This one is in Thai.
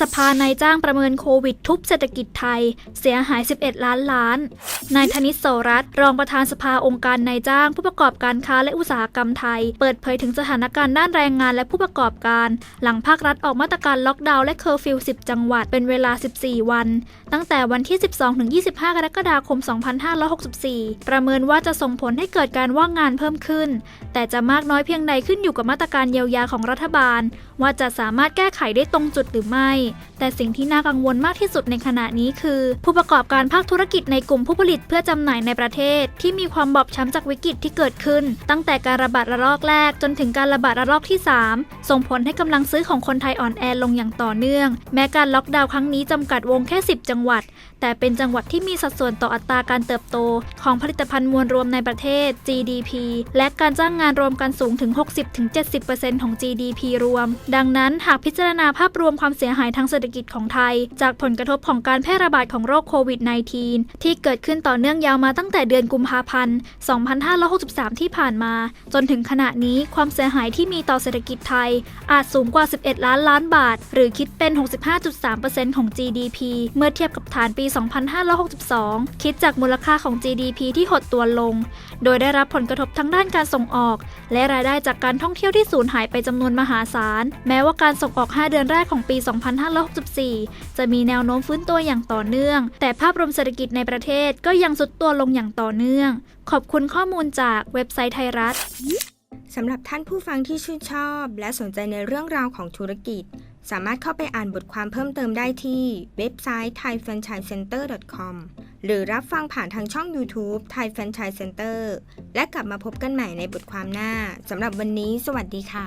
สภานายจ้างประเมินโควิดทุบเศรษฐกิจไทย เสียหาย 11 ล้านล้าน นายธนิตโสรัตรองประธานสภาองค์การนายจ้างผู้ประกอบการค้าและอุตสาหกรรมไทย เปิดเผยถึงสถานการณ์ด้านแรงงานและผู้ประกอบการ หลังภาครัฐออกมาตรการล็อกดาวน์และเคอร์ฟิว 10 จังหวัดเป็นเวลา 14 วัน ตั้งแต่วันที่ 12-25 กรกฎาคม 2564 ประเมินว่าจะส่งผลให้เกิดการว่างงานเพิ่มขึ้น แต่จะมากน้อยเพียงใดขึ้นอยู่กับมาตรการเยียวยาของรัฐบาล ว่าจะสามารถแก้ไขได้ตรงจุดหรือไม่แต่สิ่งที่น่ากังวลมากที่สุดในขณะนี้คือ ผู้ประกอบการภาคธุรกิจในกลุ่มผู้ผลิตเพื่อจำหน่ายในประเทศ ที่มีความบอบช้ำจากวิกฤตที่เกิดขึ้น ตั้งแต่การระบาดระลอกแรกจนถึงการระบาดระลอกที่ 3 ส่งผลให้กำลังซื้อของคนไทยอ่อนแอลงอย่างต่อเนื่อง แม้การล็อกดาวน์ครั้งนี้จำกัดวงแค่ 10 จังหวัด แต่เป็นจังหวัดที่มีสัดส่วนต่ออัตราการเติบโต ของผลิตภัณฑ์มวลรวมในประเทศ GDP และการจ้างงานรวมกันสูงถึง 60-70%ของ GDP รวม ดังนั้นหากพิจารณาภาพรวมความเสียหายทางเศรษฐกิจของไทย จากผลกระทบของการแพร่ระบาดของโรคโควิด -19 ที่เกิดขึ้นต่อเนื่องยาวมาตั้งแต่เดือนกุมภาพันธ์ 2563 ที่ผ่านมา จนถึงขณะนี้ความเสียหายที่มีต่อเศรษฐกิจไทย อาจสูงกว่า 11 ล้านล้านบาท หรือคิดเป็น 65.3%ของ GDP เมื่อเทียบกับฐานปี 2562 คิดจากมูลค่าของ GDP ที่หดตัวลง โดยได้รับผลกระทบทั้งด้านการส่งออก และรายได้จากการท่องเที่ยวที่สูญหายไปจำนวนมหาศาล แม้ว่าการส่งออก 5 เดือนแรกของปี 2 2564 จะมีแนวโน้มฟื้นตัวอย่างต่อเนื่อง แต่ภาพรวมเศรษฐกิจในประเทศก็ยังสุดตัวลงอย่างต่อเนื่อง ขอบคุณข้อมูลจากเว็บไซต์ไทยรัฐสำหรับท่านผู้ฟังที่ชื่นชอบ และสนใจในเรื่องราวของธุรกิจ สามารถเข้าไปอ่านบทความเพิ่มเติมได้ที่เว็บไซต์ thaifranchisecenter.com หรือรับฟังผ่านทางช่อง YouTube Thai Franchise Center และกลับมาพบกันใหม่ในบทความหน้าสำหรับวันนี้ สวัสดีค่ะ